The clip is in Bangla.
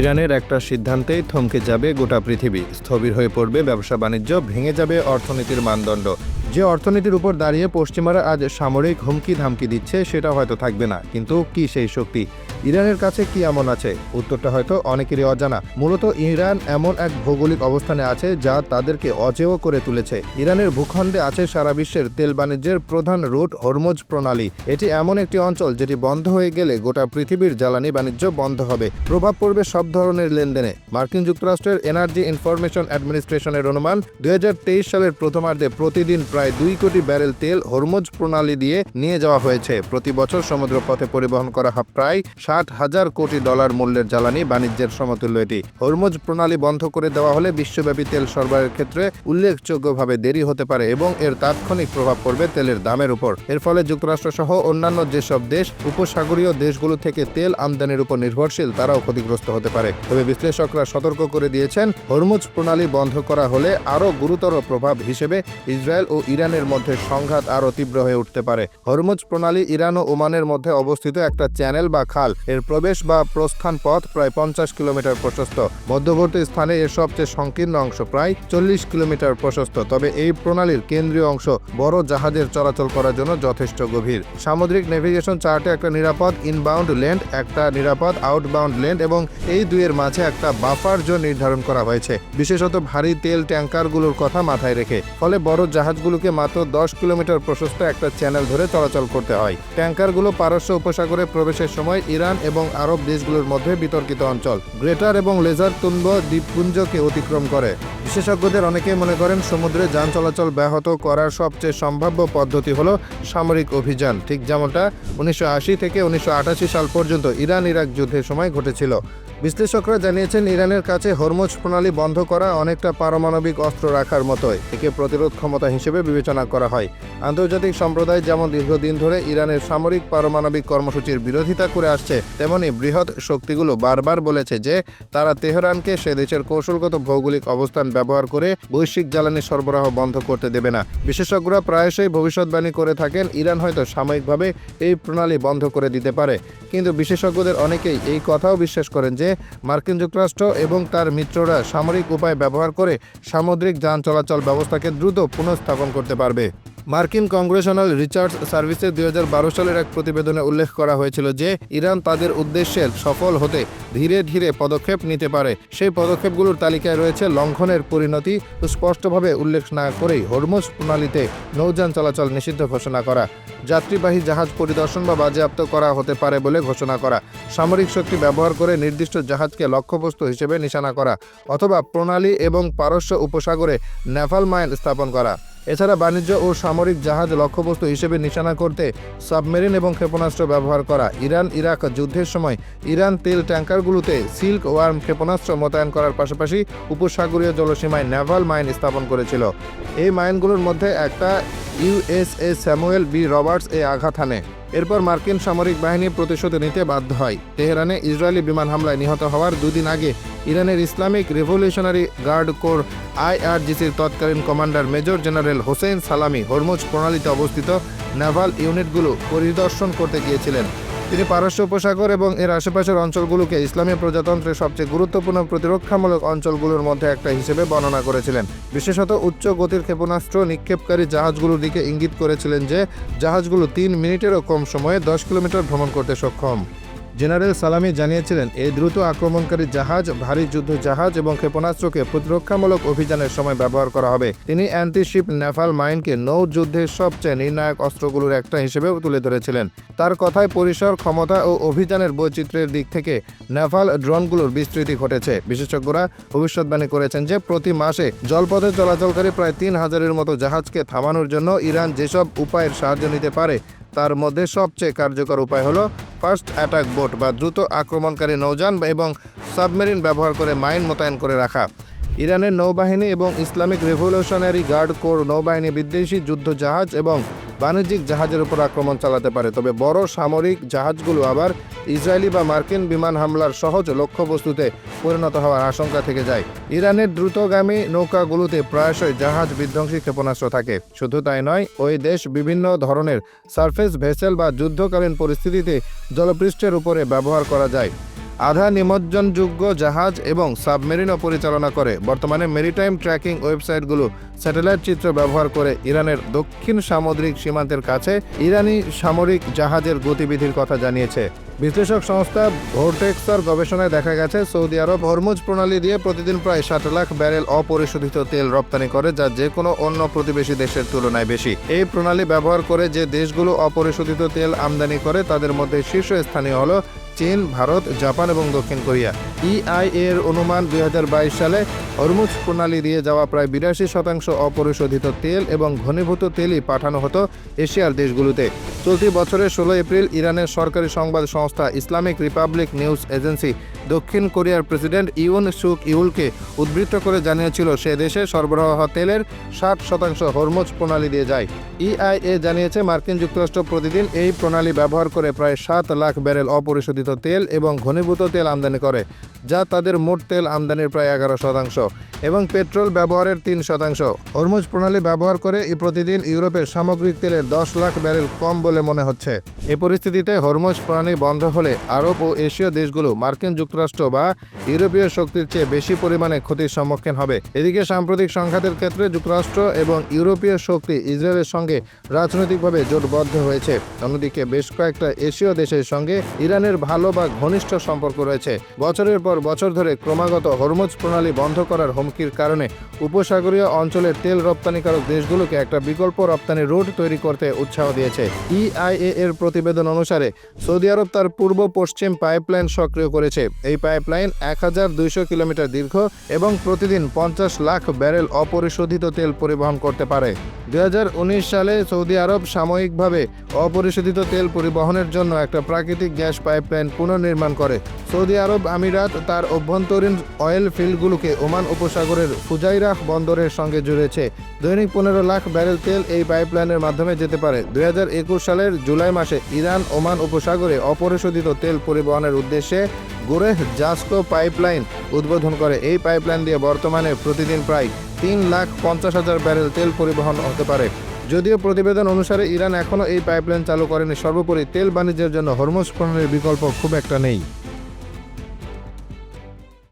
ইরানের একটা সিদ্ধান্তেই থমকে যাবে গোটা পৃথিবী। স্থবির হয়ে পড়বে ব্যবসা বাণিজ্য ভেঙে যাবে অর্থনীতির মানদণ্ড। যে অর্থনীতির উপর দাঁড়িয়ে পশ্চিমারা আজ সামরিক হুমকি ধামকি দিচ্ছে, সেটা হয়তো থাকবে না। কিন্তু কি সেই শক্তি? ইরানের কাছে কি এমন আছে? উত্তরটা হয়তো অনেকেরই অজানা। মূলত ইরান এমন এক ভৌগোলিক অবস্থানে আছে যা তাদেরকে অচেয় করে তুলেছে। ইরানের ভূখণ্ডে আছে সারা বিশ্বের তেল বাণিজ্যের প্রধান রুট হরমোজ প্রণালী। এটি এমন একটি অঞ্চল যেটি বন্ধ হয়ে গেলে গোটা পৃথিবীর জ্বালানি বাণিজ্য বন্ধ হবে। প্রভাব পড়বে সব ধরনের লেনদেনে। মার্কিন যুক্তরাষ্ট্রের এনার্জি ইনফরমেশন অ্যাডমিনিস্ট্রেশনের অনুমান, দুই হাজার তেইশ সালের প্রথমার্ধে প্রতিদিন প্রায় দুই কোটি ব্যারেল তেল হরমোজ প্রণালী দিয়ে নিয়ে যাওয়া হয়েছে। প্রতি বছর সমুদ্রপথে পরিবহন করা হয় প্রায় ষাট হাজার কোটি ডলার মূল্যের জ্বালানি বাণিজ্যের সমতুল্য এটি। হরমোজ প্রণালী বন্ধ করে দেওয়া হলে বিশ্বব্যাপী তেল সরবরাহের ক্ষেত্রে উল্লেখযোগ্যভাবে দেরি হতে পারে এবং এর তাৎক্ষণিক প্রভাব পড়বে তেলের দামের উপর। এর ফলে যুক্তরাষ্ট্র সহ অন্যান্য যেসব দেশ, উপসাগরীয় দেশগুলো থেকে তেল আমদানির উপর নির্ভরশীল, তারাও ক্ষতিগ্রস্ত হতে পারে। তবে বিশ্লেষকরা সতর্ক করে দিয়েছেন, হরমুজ প্রণালী বন্ধ করা হলে আরও গুরুতর প্রভাব হিসেবে ইসরায়েল ও ইরানের মধ্যে সংঘাত আরও তীব্র হয়ে উঠতে পারে। হরমুজ প্রণালী ইরান ও ওমানের মধ্যে অবস্থিত একটা চ্যানেল বা খাল। এর প্রবেশ বা প্রস্থান পথ প্রায় পঞ্চাশ কিলোমিটার প্রশস্ত। মধ্যবর্তী স্থানে এর সবচেয়ে সংকীর্ণ অংশ প্রায় চল্লিশ কিলোমিটার প্রশস্ত। তবে এই প্রণালীর কেন্দ্রীয় অংশ বড় জাহাজের চলাচল করার জন্য যথেষ্ট গভীর। সামুদ্রিক নেভিগেশন চার্টে একটা নিরাপদ ইনবাউন্ড লেন্ড, একটা নিরাপদ আউটবাউন্ড লেন্ড এবং এই দুইয়ের মাঝে একটা বাফার জোন নির্ধারণ করা হয়েছে। বিশেষত ভারী তেল ট্যাঙ্কারগুলোর কথা মাথায় রেখে। ফলে বড় জাহাজগুলোকে মাত্র দশ কিলোমিটার প্রশস্ত একটা চ্যানেল ধরে চলাচল করতে হয়। ট্যাঙ্কারগুলো পারস্য উপসাগরে প্রবেশের সময় ইরান এবং আরব দেশগুলোর মধ্যে বিতর্কিত অঞ্চল। গ্রেটার এবং লেজার তুম্ব দ্বীপপুঞ্জকে অতিক্রম করে। বিশেষজ্ঞদের অনেকেই মনে করেন, সমুদ্রে যান চলাচল ব্যাহত করার সবচেয়ে সম্ভাব্য পদ্ধতি হলো সামরিক অভিযান। ঠিক যেমনটা উনিশশো আশি থেকে উনিশশো আঠাশি সাল পর্যন্ত ইরান ইরাক যুদ্ধের সময় ঘটেছিল। বিশ্লেষকরা জানিয়েছেন, ইরানের কাছে হরমোজ প্রণালী বন্ধ করা অনেকটা পারমাণবিক অস্ত্র রাখার মতোই। একে প্রতিরোধ ক্ষমতা হিসেবে বিবেচনা করা হয়। আন্তর্জাতিক সম্প্রদায় যেমন দীর্ঘদিন ধরে ইরানের সামরিক পারমাণবিক কর্মসূচির বিরোধিতা করে আসছে, তেমনি বৃহৎ শক্তিগুলো বারবার বলেছে যে তারা তেহরানকে সে দেশের কৌশলগত ভৌগোলিক অবস্থান ব্যবহার করে বৈশ্বিক জ্বালানি সরবরাহ বন্ধ করতে দেবে না। বিশেষজ্ঞরা প্রায়শই ভবিষ্যৎবাণী করে থাকেন, ইরান হয়তো সাময়িকভাবে এই প্রণালী বন্ধ করে দিতে পারে। কিন্তু বিশেষজ্ঞদের অনেকেই এই কথাও বিশ্বাস করেন যে, মার্কিন যুক্তরাষ্ট্র এবং তার মিত্ররা সামরিক উপায় ব্যবহার করে সামুদ্রিক যান চলাচল ব্যবস্থাকে দ্রুত পুনঃস্থাপন করতে পারবে। মার্কিন কংগ্রেশনাল রিসার্চ সার্ভিসের দুই সালের এক প্রতিবেদনে উল্লেখ করা হয়েছিল যে ইরান তাদের উদ্দেশ্যে সফল হতে ধীরে ধীরে পদক্ষেপ নিতে পারে। সেই পদক্ষেপগুলোর তালিকায় রয়েছে লঙ্ঘনের পরিণতি স্পষ্টভাবে উল্লেখ না করেই হরমুজ প্রণালীতে নৌযান চলাচল নিষিদ্ধ ঘোষণা করা। যাত্রীবাহী জাহাজ পরিদর্শন বা বাজেয়াপ্ত করা হতে পারে বলে ঘোষণা করা। সামরিক শক্তি ব্যবহার করে নির্দিষ্ট জাহাজকে লক্ষ্যবস্তু হিসেবে নিশানা করা অথবা প্রণালী এবং পারস্য উপসাগরে নেভাল মাইন স্থাপন করা। এছাড়া বাণিজ্য ও সামরিক জাহাজ লক্ষ্যবস্তু হিসেবে নিশানা করতে সাবমেরিন এবং ক্ষেপণাস্ত্র ব্যবহার করা। ইরান, ইরাক যুদ্ধের সময় ইরান তেল ট্যাঙ্কারগুলোতে সিল্ক ওয়ার্ম ক্ষেপণাস্ত্র মোতায়েন করার পাশাপাশি উপসাগরীয় জলসীমায় নেভাল মাইন স্থাপন করেছিল। এই মাইনগুলোর মধ্যে একটা ইউএসএ স্যামুয়েল বি রবার্টস এ আঘাত হানে। এরপর মার্কিন সামরিক বাহিনী প্রতিশোধ নিতে বাধ্য হয়। তেহরানে ইসরায়েলি বিমান হামলায় নিহত হওয়ার দুদিন আগে ইরানের ইসলামিক রেভলিউশনারি গার্ড কোর আইআরজিসির তৎকালীন কমান্ডার মেজর জেনারেল হোসেন সালামি হরমুজ প্রণালীতে অবস্থিত নেভাল ইউনিটগুলো পরিদর্শন করতে গিয়েছিলেন। তিনি পারস্য উপসাগর এবং এর আশেপাশের অঞ্চলগুলোকে ইসলামী প্রজাতন্ত্রের সবচেয়ে গুরুত্বপূর্ণ প্রতিরক্ষামূলক অঞ্চলগুলোর মধ্যে একটা হিসেবে বর্ণনা করেছিলেন। বিশেষত উচ্চ গতির ক্ষেপণাস্ত্র, নিক্ষেপকারী জাহাজগুলোর দিকে ইঙ্গিত করেছিলেন যে জাহাজগুলো তিন মিনিটেরও কম সময়ে দশ কিলোমিটার ভ্রমণ করতে সক্ষম। জেনারেল সালামি জানিয়েছিলেন এই দ্রুত আক্রমণকারী জাহাজ, ভারী যুদ্ধ জাহাজ এবং ক্ষেপণাস্ত্রকে প্রতিরক্ষামূলক অভিযানের সময় ব্যবহার করা হবে। তিনি অ্যান্টিশিপ নেভাল মাইনকে নৌ যুদ্ধের সবচেয়ে নির্ণায়ক অস্ত্রগুলোর একটা হিসেবেও তুলে ধরেছিলেন। তার কথায় পরিসর, ক্ষমতা ও অভিযানের বৈচিত্র্যের দিক থেকে নেভাল ড্রোনগুলোর বিস্তৃতি ঘটেছে। বিশেষজ্ঞরা ভবিষ্যৎবাণী করেছেন যে, প্রতি মাসে জলপথে চলাচলকারী প্রায় তিন হাজারের মতো জাহাজকে থামানোর জন্য ইরান যেসব উপায়ের সাহায্য নিতে পারে তার মধ্যে সবচেয়ে কার্যকর উপায় হলো ফার্স্ট অ্যাটাক বোট বা দ্রুত আক্রমণকারী নৌযান এবং সাবমেরিন ব্যবহার করে মাইন মোতায়েন করে রাখা। ইরানের নৌবাহিনী এবং ইসলামিক রেভলিউশনারি গার্ড কোর নৌবাহিনী বিদ্বেষী যুদ্ধ জাহাজ এবং বাণিজ্যিক জাহাজের উপর আক্রমণ চালাতে পারে, তবে বড় সামরিক জাহাজগুলো আবার ইসরায়েলি বা মার্কিন বিমান হামলার সহজ লক্ষ্যবস্তুতে পরিণত হওয়ার আশঙ্কা থেকে যায়। ইরানের দ্রুতগামী নৌকাগুলোতে প্রায়শই জাহাজ বিধ্বংসী ক্ষেপণাস্ত্র থাকে। শুধু তাই নয়, ওই দেশ বিভিন্ন ধরনের সারফেস ভেসেল বা যুদ্ধকালীন পরিস্থিতিতে জলপৃষ্ঠের উপরে ব্যবহার করা যায়। আধা নিমজ্জনযোগ্য জাহাজ এবং সাবমেরিনও পরিচালনা করে। বর্তমানে মেরিটাইম ট্র্যাকিং ওয়েবসাইটগুলো স্যাটেলাইট চিত্র ব্যবহার করে ইরানের দক্ষিণ সামুদ্রিক সীমান্তের কাছে ইরানি সামরিক জাহাজের গতিবিধির কথা জানিয়েছে। বিশ্লেষক সংস্থা ভোর্টেক্সর গবেষণায় দেখা গেছে, সৌদি আরব হরমুজ প্রণালী দিয়ে প্রতিদিন প্রায় ষাট লাখ ব্যারেল অপরিশোধিত তেল রপ্তানি করে, যা যে কোনো অন্য প্রতিবেশী দেশের তুলনায় বেশি। এই প্রণালী ব্যবহার করে যে দেশগুলো অপরিশোধিত তেল আমদানি করে, তাদের মধ্যে শীর্ষস্থানীয় হল চীন, ভারত, জাপান এবং দক্ষিণ কোরিয়া। ইআই এর অনুমান দুই হাজার বাইশ সালে হরমুজ প্রণালী দিয়ে যাওয়া প্রায় বিরাশি শতাংশ অপরিশোধিত তেল এবং ঘনীভূত তেলই পাঠানো হতো এশিয়ার দেশগুলোতে। চলতি বছরের ষোলো এপ্রিল ইরানের সরকারি সংবাদ সংস্থা ইসলামিক রিপাবলিক নিউজ এজেন্সি দক্ষিণ কোরিয়ার প্রেসিডেন্ট ইউন সুক ইউলকে উদ্বৃত্ত করে জানিয়েছিল, সে দেশে সরবরাহ তেলের ষাট শতাংশ হরমোজ প্রণালী দিয়ে যায়। ইআইএ জানিয়েছে, মার্কিন যুক্তরাষ্ট্র প্রতিদিন এই প্রণালী ব্যবহার করে প্রায় সাত লাখ ব্যারেল অপরিশোধিত তেল এবং ঘনীভূত তেল আমদানি করে। যা তাদের মোট তেল আমদানির প্রায় এগারো শতাংশ এবং পেট্রোল ব্যবহারের তিন শতাংশ। হরমুজ প্রণালী ব্যবহার করে এই প্রতিদিন ইউরোপের সামগ্রিক তেলের দশ লাখ ব্যারেল কম বলে মনে হচ্ছে। এ পরিস্থিতিতে হরমুজ প্রণালী বন্ধ হলে আরব ও এশীয় দেশগুলো মার্কিন যুক্তরাষ্ট্র বা ইউরোপীয় শক্তির চেয়ে বেশি পরিমাণে ক্ষতির সম্মুখীন হবে। এদিকে সাম্প্রতিক সংঘাতের ক্ষেত্রে যুক্তরাষ্ট্র এবং ইউরোপীয় শক্তি ইসরায়েলের সঙ্গে রাজনৈতিকভাবে জোটবদ্ধ হয়েছে। অন্যদিকে বেশ কয়েকটা এশীয় দেশের সঙ্গে ইরানের ভালো বা ঘনিষ্ঠ সম্পর্ক রয়েছে। বছরের পর বছর ধরে ক্রমাগত হরমুজ প্রণালী বন্ধ করার হুমকির কারণে উপসাগরীয় অঞ্চলের তেল রপ্তানিকারক দেশগুলোকে একটা বিকল্প রপ্তানি রুট তৈরি করতে উৎসাহ দিয়েছে। ইআইএ এর প্রতিবেদন অনুসারে, সৌদি আরব তার পূর্ব পশ্চিম পাইপলাইন সক্রিয় করেছে। এই পাইপলাইন এক হাজার দুইশো কিলোমিটার দীর্ঘ এবং প্রতিদিন পঞ্চাশ লাখ ব্যারেল অপরিশোধিত তেল পরিবহন করতে পারে। দুই হাজার উনিশ সালে সৌদি আরব সাময়িকভাবে অপরিশোধিত তেল পরিবহনের জন্য একটা প্রাকৃতিক গ্যাস পাইপলাইন পুনর্নির্মাণ করে। সৌদি আরব আমিরাত তার অভ্যন্তরীণ অয়েল ফিল্ডগুলোকে ওমান উপসাগরের ফুজাইরাহ বন্দরের সঙ্গে জুড়েছে। দৈনিক পনেরো লাখ ব্যারেল তেল এই পাইপলাইনের মাধ্যমে যেতে পারে। দুই হাজার একুশ সালের জুলাই মাসে ইরান ওমান উপসাগরে অপরিশোধিত তেল পরিবহনের উদ্দেশ্যে গোরেহ জাস্কো পাইপলাইন উদ্বোধন করে। এই পাইপলাইন দিয়ে বর্তমানে প্রতিদিন প্রায় তিন লাখ পঞ্চাশ হাজার ব্যারেল তেল পরিবহন হতে পারে। যদিও প্রতিবেদন অনুসারে ইরান এখনও এই পাইপলাইন চালু করেনি। সর্বোপরি তেল বাণিজ্যের জন্য হরমোজ বিকল্প খুব একটা নেই।